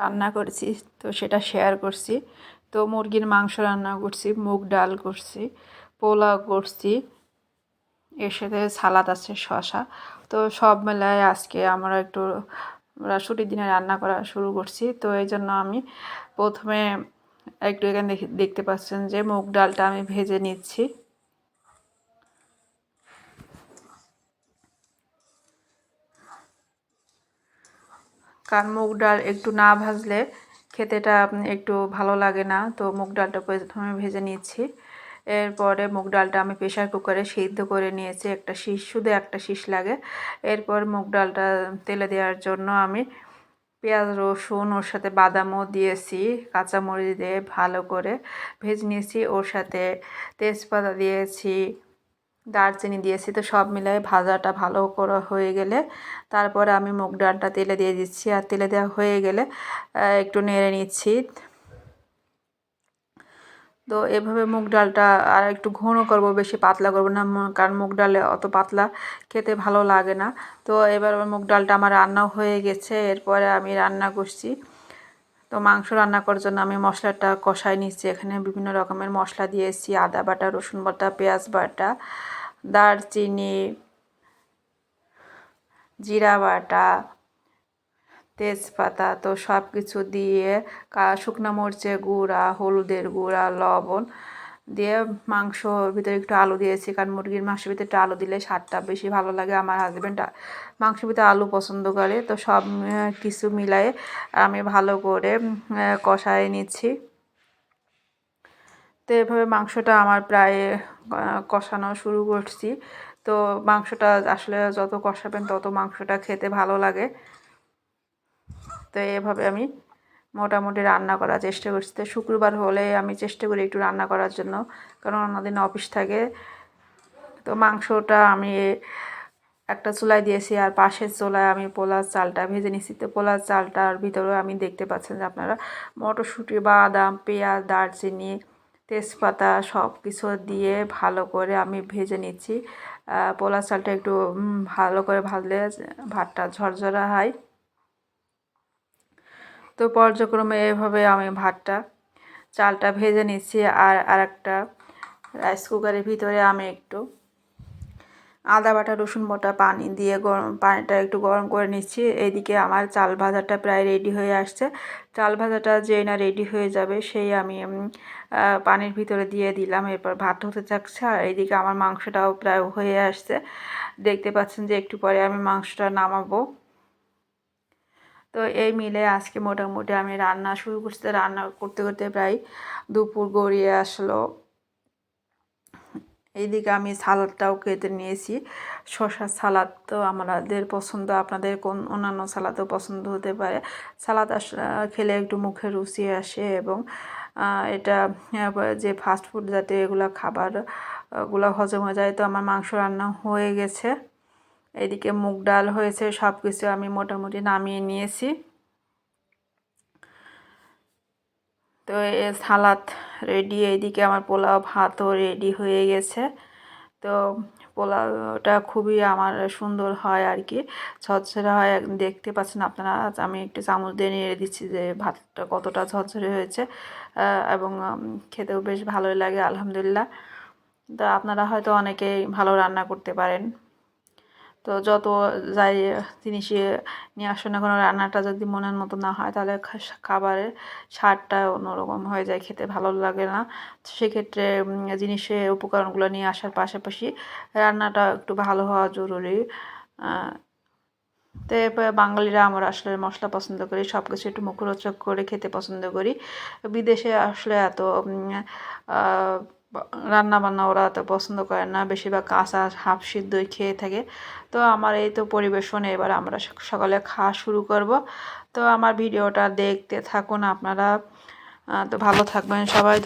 রান্না করেছি, তো সেটা শেয়ার করছি। তো মুরগির মাংস রান্না করছি, মুগ ডাল করছি, পোলাও করছি, এর সাথে সালাদ আছে শশা তো সব মেলায় আজকে আমরা একটু ছুটির দিনে রান্না করা শুরু করছি। তো এই জন্য আমি প্রথমে একটু এখানে দেখে- দেখতে পাচ্ছেন যে মুগ ডালটা আমি ভেজে নিচ্ছি। কারণ মুগ ডাল একটু না ভাজলে খেতেটা একটু ভালো লাগে না। তো মুগ ডালটা প্রথমে ভেজে নিচ্ছি। এরপরে মুগ ডালটা আমি প্রেশার কুকারে সিদ্ধ করে নিয়েছি। একটা শীষ, শুধু একটা শীষ লাগে। এরপর মুগ ডালটা তেলে দেওয়ার জন্য আমি পেঁয়াজ, রসুন, ওর সাথে বাদামও দিয়েছি, কাঁচামরিচ দিয়ে ভালো করে ভেজে নিয়েছি। ওর সাথে তেজপাতা দিয়েছি দারচিনি দিয়েছি তো সব মিলাই ভাজাটা ভালো করে হয়ে গেলে তারপরে আমি মুগ ডালটা তেলে দিয়ে দিচ্ছি। আর তেলে দেওয়া হয়ে গেলে একটু নেড়ে নিচ্ছি। তো এভাবে মুগ ডালটা আর একটু ঘন করব, বেশি পাতলা করব না কারণ মুগ ডালে অত পাতলা খেতে ভালো লাগে না। তো এবার মুগ ডালটা আমার রান্নাও হয়ে গেছে, এরপরে আমি রান্না করছি। তো মাংস রান্না করার জন্য আমি মশলাটা কষাই নিচ্ছি এখানে বিভিন্ন রকমের মশলা দিয়েছি। আদা বাটা, রসুন বাটা, পেঁয়াজ বাটা, দারচিনি, জিরা বাটা, তেজপাতা, তো সব কিছু দিয়ে শুকনো মরচে গুঁড়া, হলুদের গুঁড়া, লবণ দিয়ে মাংসর ভিতরে একটু আলু দিয়েছি, কারণ মুরগির মাংসের ভিতরে একটু আলু দিলে স্বাদটা বেশি ভালো লাগে আমার হাজব্যান্ড মাংসের ভিতরে আলু পছন্দ করে, তো সব কিছু মিলাই আমি ভালো করে কষায় নিচ্ছি। তো এভাবে মাংসটা আমার প্রায় কষানো শুরু করছি। তো মাংসটা আসলে যত কষাবেন তত মাংসটা খেতে ভালো লাগে। তো এভাবে আমি মোটামুটি রান্না করার চেষ্টা করছি। তো শুক্রবার হলে আমি চেষ্টা করি একটু রান্না করার জন্য, কারণ অন্যদিন অফিস থাকে। তো মাংসটা আমি একটা চুলায় দিয়েছি আর পাশের চুলায় আমি পোলার চালটা ভেজে নিচ্ছি তো পোলার চালটার ভিতরেও আমি দেখতে পাচ্ছেন যে আপনারা মটরশুঁটি, বাদাম, পেঁয়াজ, দারচিনি, তেজপাতা সব কিছু দিয়ে ভালো করে আমি ভেজে নিচ্ছি। পোলার চালটা একটু ভালো করে ভাজলে ভাতটা ঝরঝরা হয়। তো পর্যায়ক্রমে এভাবে আমি ভাতটা, চালটা ভেজে নিচ্ছি আর আর একটা রাইস কুকারের ভিতরে আমি একটু আদা বাটা, রসুন বাটা পানি দিয়ে গরম, পানিটা একটু গরম করে নিচ্ছি। এইদিকে আমার চাল ভাজাটা প্রায় রেডি হয়ে আসছে। চাল ভাজাটা যেই না রেডি হয়ে যাবে সেই আমি পানির ভিতরে দিয়ে দিলাম। এরপর ভাত হতে থাকছে আর এইদিকে আমার মাংসটাও প্রায় হয়ে আসছে। দেখতে পাচ্ছেন যে একটু পরে আমি মাংসটা নামাবো। তো এই মিলে আজকে মোটামুটি আমি রান্না শুরু করতে রান্না করতে করতে প্রায় দুপুর গড়িয়ে আসলো। এইদিকে আমি সালাদটাও কেটে নিয়েছি। শশার সালাদ তো আমাদের পছন্দ, আপনাদের কোন অন্যান্য সালাদও পছন্দ হতে পারে। সালাদ খেলে একটু মুখে রুচি আসে এবং এটা যে ফাস্টফুড জাতীয় এগুলো খাবার ওগুলো হজম হয়ে যায়। তো আমার মাংস রান্না হয়ে গেছে। এদিকে মুগ ডাল হয়েছে সব কিছু আমি মোটামুটি নামিয়ে নিয়েছি। তো এ সালাদ রেডি এইদিকে আমার পোলাও ভাতও রেডি হয়ে গেছে। তো পোলাওটা খুবই আমার সুন্দর হয় আর কি। ঝরঝরে হয় দেখতে পাচ্ছেন আপনারা আমি একটু চামচ দিয়ে নেড়ে দিচ্ছি যে ভাতটা কতটা ঝরঝরে হয়েছে। এবং খেতেও বেশ ভালোই লাগে, আলহামদুলিল্লাহ। তো আপনারা হয়তো অনেকেই ভালো রান্না করতে পারেন। তো যত যাই জিনিসই নিয়ে আসুন না কোনো, রান্নাটা যদি মনের মতো না হয়, তাহলে খাবারের স্বাদটা অন্যরকম হয়ে যায়, খেতে ভালো লাগে না। সেক্ষেত্রে জিনিসে উপকরণগুলো নিয়ে আসার পাশাপাশি রান্নাটা একটু ভালো হওয়া জরুরি। তো বাঙালিরা আমরা আসলে মশলা পছন্দ করি সব কিছু একটু মুখরোচক করে খেতে পছন্দ করি। বিদেশে আসলে এত উম, আহ, রান্না বান্না ওরা এত পছন্দ করে না বেশিরভাগ কাঁচা হাফ সিদ্ধই খেয়ে থাকে। তো আমার এই তো পরিবেশনে এবার আমরা সকালে খাওয়া শুরু করব। তো আমার ভিডিওটা দেখতে থাকুন আপনারা। তো ভালো থাকবেন সবাই।